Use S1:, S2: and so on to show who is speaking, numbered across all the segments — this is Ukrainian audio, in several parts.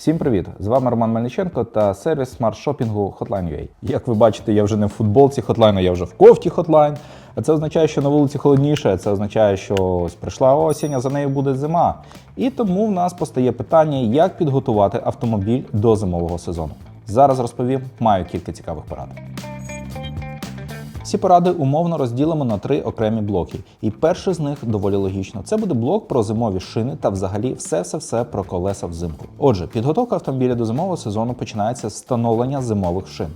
S1: Всім привіт! З вами Роман Мельниченко та сервіс смарт-шопінгу Hotline.ua. Як ви бачите, я вже не в футболці Hotline, я вже в кофті Hotline. Це означає, що на вулиці холодніше, це означає, що ось прийшла осінь, а за нею буде зима. І тому в нас постає питання, як підготувати автомобіль до зимового сезону. Зараз розповім, маю кілька цікавих порад. Всі поради умовно розділимо на три окремі блоки. І перший з них доволі логічно. Це буде блок про зимові шини та взагалі все-все-все про колеса взимку. Отже, підготовка автомобіля до зимового сезону починається з встановлення зимових шин.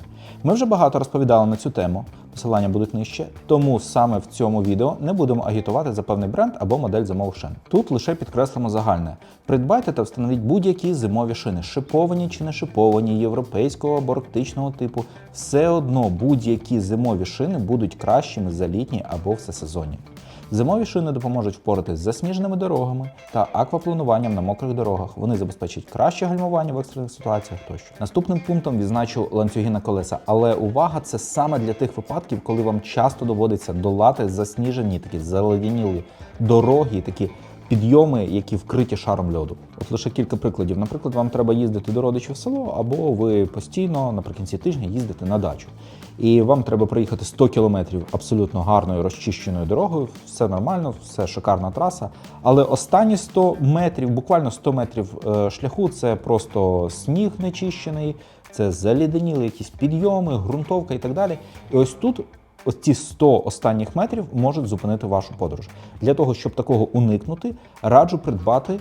S1: Ми вже багато розповідали на цю тему, посилання будуть нижче, тому саме в цьому відео не будемо агітувати за певний бренд або модель зимових шин. Тут лише підкреслимо загальне: придбайте та встановіть будь-які зимові шини, шиповані чи не шиповані, європейського або арктичного типу. Все одно будь-які зимові шини будуть кращими за літні або всесезонні. Зимові шини допоможуть впоратись з засніженими дорогами та акваплануванням на мокрих дорогах. Вони забезпечать краще гальмування в екстрених ситуаціях тощо. Наступним пунктом відзначу ланцюги на колеса, але увага, це саме для тих випадків, коли вам часто доводиться долати засніжені такі заледяніли дороги, такі підйоми, які вкриті шаром льоду. От лише кілька прикладів. Наприклад, вам треба їздити до родичів в село, або ви постійно наприкінці тижня їздите на дачу. І вам треба проїхати 100 кілометрів абсолютно гарною розчищеною дорогою. Все нормально, все шикарна траса. Але останні 100 метрів, буквально 100 метрів е, шляху, це просто сніг нечищений, це заліденіли якісь підйоми, ґрунтовка і так далі. І ось тут ці 100 останніх метрів можуть зупинити вашу подорож. Для того, щоб такого уникнути, раджу придбати е,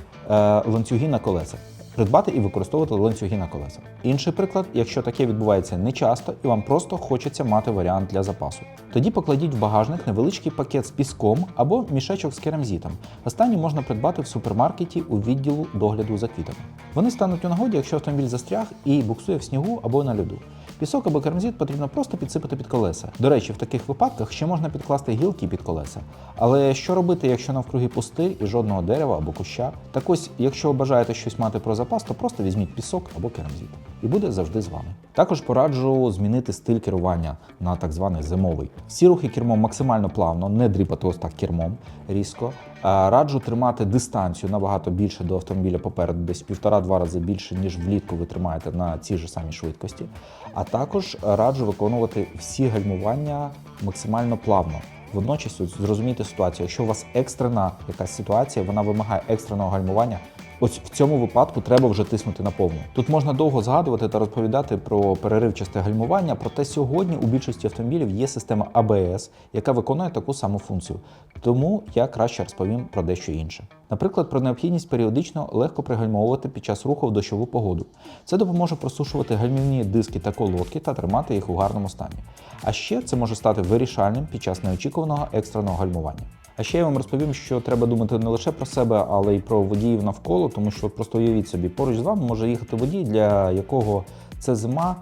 S1: ланцюги на колесах. Придбати і використовувати ланцюги на колесах. Інший приклад, якщо таке відбувається не часто і вам просто хочеться мати варіант для запасу. Тоді покладіть в багажник невеличкий пакет з піском або мішечок з керамзітом. Останні можна придбати в супермаркеті у відділу догляду за квітами. Вони стануть у нагоді, якщо автомобіль застряг і буксує в снігу або на льоду. Пісок або керамзит потрібно просто підсипати під колеса. До речі, в таких випадках ще можна підкласти гілки під колеса. Але що робити, якщо навкруги пустир і жодного дерева або куща? Так ось, якщо ви бажаєте щось мати про запас, то просто візьміть пісок або керамзит. І буде завжди з вами. Також пораджу змінити стиль керування на так званий зимовий. Всі рухи кермом максимально плавно, не дріпати ось так кермом різко. А Раджу тримати дистанцію набагато більше до автомобіля попереду, десь півтора-два рази більше, ніж влітку ви тримаєте на цій же самій швидкості. А також раджу виконувати всі гальмування максимально плавно. Водночас зрозумійте ситуацію. Якщо у вас екстрена якась ситуація, вона вимагає екстреного гальмування. Ось в цьому випадку треба вже тиснути на повну. Тут можна довго згадувати та розповідати про переривчасте гальмування, проте сьогодні у більшості автомобілів є система ABS, яка виконує таку саму функцію. Тому я краще розповім про дещо інше. Наприклад, про необхідність періодично легко пригальмовувати під час руху в дощову погоду. Це допоможе просушувати гальмівні диски та колодки та тримати їх у гарному стані. А ще це може стати вирішальним під час неочікуваного екстреного гальмування. А ще я вам розповім, що треба думати не лише про себе, але й про водіїв навколо, тому що просто уявіть собі, поруч з вами може їхати водій, для якого це зима,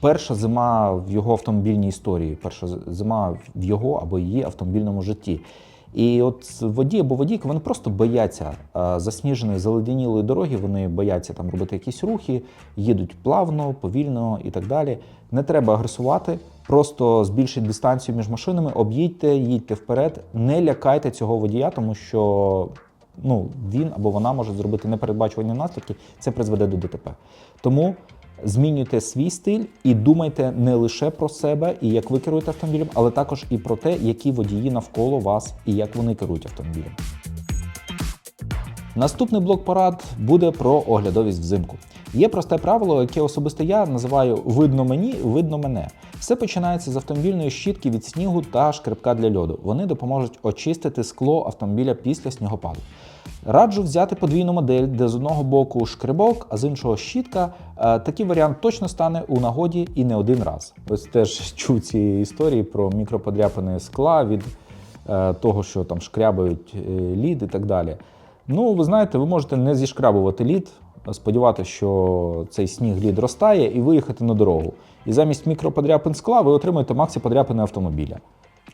S1: перша зима в його автомобільній історії, перша зима в його або її автомобільному житті. І от водій або водійка, вони просто бояться засніженої, заледенілої дороги, вони бояться там робити якісь рухи, їдуть плавно, повільно і так далі. Не треба агресувати, просто збільшіть дистанцію між машинами, об'їдьте, їдьте вперед, не лякайте цього водія, тому що ну, він або вона може зробити непередбачувані наслідки, це призведе до ДТП. Тому змінюйте свій стиль і думайте не лише про себе і як ви керуєте автомобілем, але також і про те, які водії навколо вас і як вони керують автомобілем. Наступний блок порад буде про оглядовість взимку. Є просте правило, яке особисто я називаю видно мені, видно мене. Все починається з автомобільної щітки від снігу та шкребка для льоду. Вони допоможуть очистити скло автомобіля після снігопаду. Раджу взяти подвійну модель, де з одного боку шкребок, а з іншого щітка. Е, Такий варіант точно стане у нагоді і не один раз. Ось теж чув ці історії про мікроподряпини скла від е, того, що там шкрябають е, лід і так далі. Ну, ви знаєте, ви можете не зішкрабувати лід, сподіватися, що цей сніг лід розтає, і виїхати на дорогу. І замість мікроподряпин скла ви отримаєте максі подряпини автомобіля.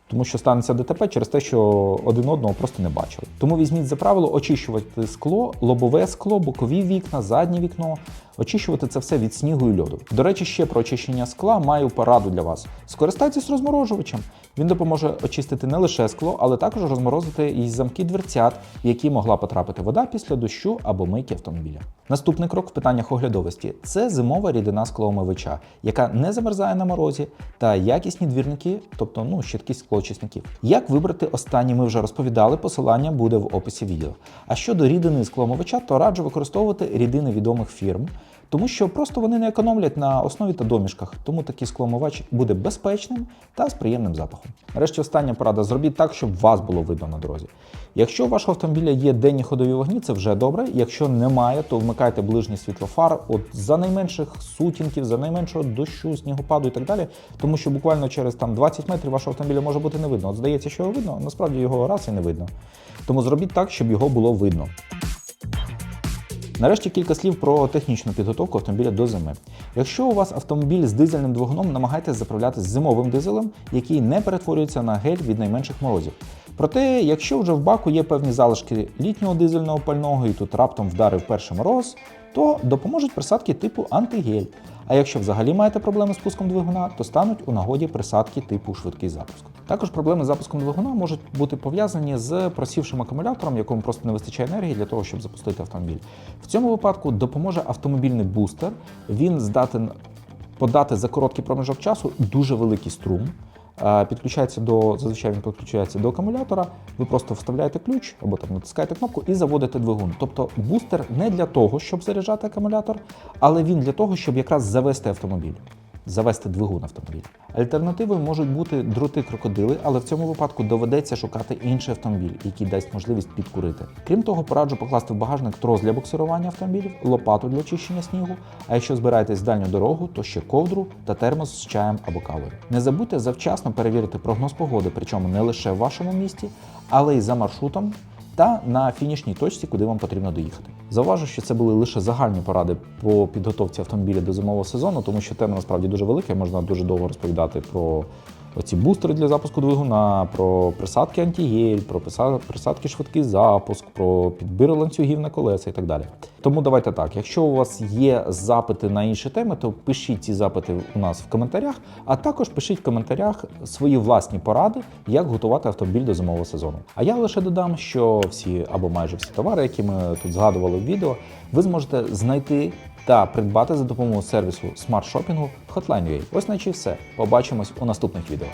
S1: Тому що станеться ДТП через те, що один одного просто не бачили. Тому візьміть за правило очищувати скло, лобове скло, бокові вікна, заднє вікно, Очищувати це все від снігу і льоду. До речі, ще про очищення скла маю пораду для вас. Скористайтесь розморожувачем. Він допоможе очистити не лише скло, але також розморозити і замки дверцят, в які могла потрапити вода після дощу або мийки автомобіля. Наступний крок в питаннях оглядовості це зимова рідина склоомивача, яка не замерзає на морозі, та якісні двірники, тобто ну, щітки склоочисників. Як вибрати останні, ми вже розповідали, посилання буде в описі відео. А щодо рідини склоомивача, то раджу використовувати рідини відомих фірм, тому що просто вони не економлять на основі та домішках, тому такий склоомивач буде безпечним та з приємним запахом. Нарешті остання порада: зробіть так, щоб вас було видно на дорозі. Якщо у вашого автомобіля є денні ходові вогні, це вже добре. Якщо немає, то вмикайте ближнє світло фар от за найменших сутінків, за найменшого дощу, снігопаду і так далі. Тому що буквально через там 20 метрів вашого автомобіля може бути не видно. От здається, що його видно, насправді його раз і не видно. Тому зробіть так, щоб його було видно. Нарешті кілька слів про технічну підготовку автомобіля до зими. Якщо у вас автомобіль з дизельним двигуном, намагайтесь заправляти зимовим дизелем, який не перетворюється на гель від найменших морозів. Проте, якщо вже в баку є певні залишки літнього дизельного пального і тут раптом вдарив перший мороз, то допоможуть присадки типу антигель. А якщо взагалі маєте проблеми з пуском двигуна, то стануть у нагоді присадки типу швидкий запуск. Також проблеми з запуском двигуна можуть бути пов'язані з просівшим акумулятором, якому просто не вистачає енергії для того, щоб запустити автомобіль. В цьому випадку допоможе автомобільний бустер. Він здатен подати за короткий проміжок часу дуже великий струм. Підключається до зазвичай він підключається до акумулятора. Ви просто вставляєте ключ або там натискаєте кнопку і заводите двигун. Тобто бустер не для того, щоб заряджати акумулятор, але він для того, щоб якраз завести автомобіль. Завести двигун автомобіля. Альтернативою можуть бути дроти крокодили, але в цьому випадку доведеться шукати інший автомобіль, який дасть можливість підкурити. Крім того, пораджу покласти в багажник трос для буксирування автомобілів, лопату для очищення снігу. А якщо збираєтесь в дальню дорогу, то ще ковдру та термос з чаєм або кавою. Не забудьте завчасно перевірити прогноз погоди, причому не лише в вашому місті, але й за маршрутом та на фінішній точці, куди вам потрібно доїхати. Зауважу, що це були лише загальні поради по підготовці автомобіля до зимового сезону, тому що тема насправді дуже велика. Можна дуже довго розповідати про оці бустери для запуску двигуна, про присадки антигель, про присадки швидкий запуск, про підбір ланцюгів на колеса і так далі. Тому давайте так. Якщо у вас є запити на інші теми, то пишіть ці запити у нас в коментарях, а також пишіть в коментарях свої власні поради, як готувати автомобіль до зимового сезону. А я лише додам, що всі або майже всі товари, які ми тут згадували в відео, ви зможете знайти та придбати за допомогою сервісу смарт-шопінгу в Hotline.ua. Ось наче і все. Побачимось у наступних відео.